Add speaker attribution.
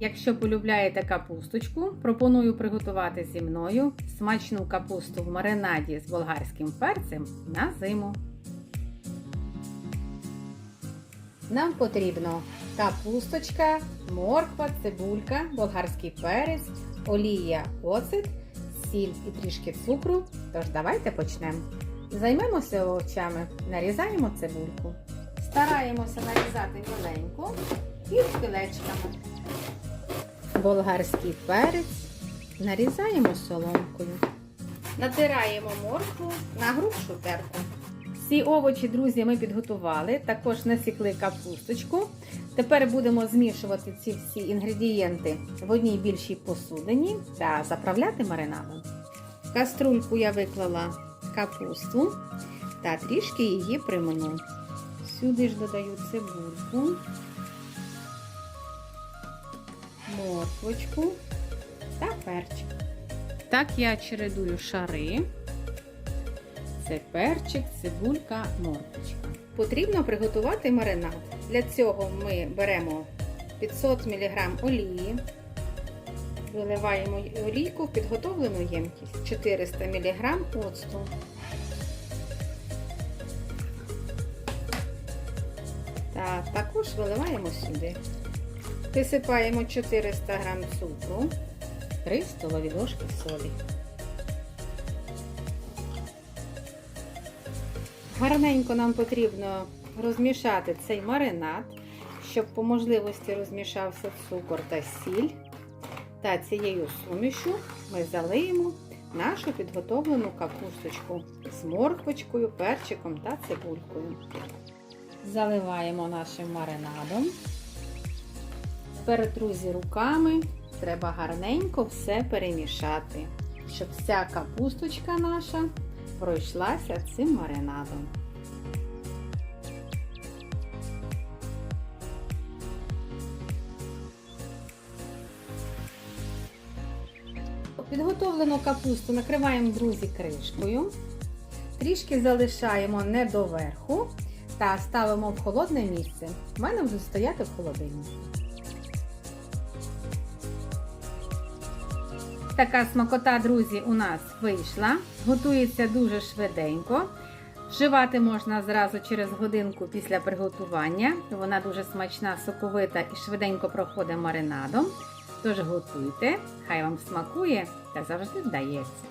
Speaker 1: Якщо полюбляєте капусточку, пропоную приготувати зі мною смачну капусту в маринаді з болгарським перцем на зиму. Нам потрібно капусточка, морква, цибулька, болгарський перець, олія, оцет, сіль і трішки цукру. Тож давайте почнемо. Займемося овочами, нарізаємо цибульку. Стараємося нарізати маленьку і філечками. Болгарський перець нарізаємо соломкою. Натираємо моркву на грубшу терку. Всі овочі, друзі, ми підготували. Також насікли капусточку. Тепер будемо змішувати ці всі інгредієнти в одній більшій посудині та заправляти маринадом. В каструльку я виклала капусту та трішки її примину. Сюди ж додаю цибульку, морквочку та перчик. Так я чередую шари. Це перчик, цибулька, морквочка. Потрібно приготувати маринад. Для цього ми беремо 500 мг олії, виливаємо олійку в підготовлену ємкість 400 мг оцту. Та також виливаємо сюди. Висипаємо 400 г цукру, 3 столові ложки солі. Гарненько нам потрібно розмішати цей маринад, щоб по можливості розмішався цукор та сіль. Та цією сумішю ми залиємо нашу підготовлену капусточку з морквочкою, перчиком та цибулькою. Заливаємо нашим маринадом. Тепер, друзі, руками треба гарненько все перемішати, щоб вся капусточка наша пройшлася цим маринадом. Підготовлену капусту накриваємо, друзі, кришкою. Трішки залишаємо не доверху та ставимо в холодне місце. У мене буде стояти в холодильнику. Така смакота, друзі, у нас вийшла. Готується дуже швиденько. Вживати можна зразу через годинку після приготування. Вона дуже смачна, соковита і швиденько проходить маринадом. Тож готуйте, хай вам смакує та завжди вдається.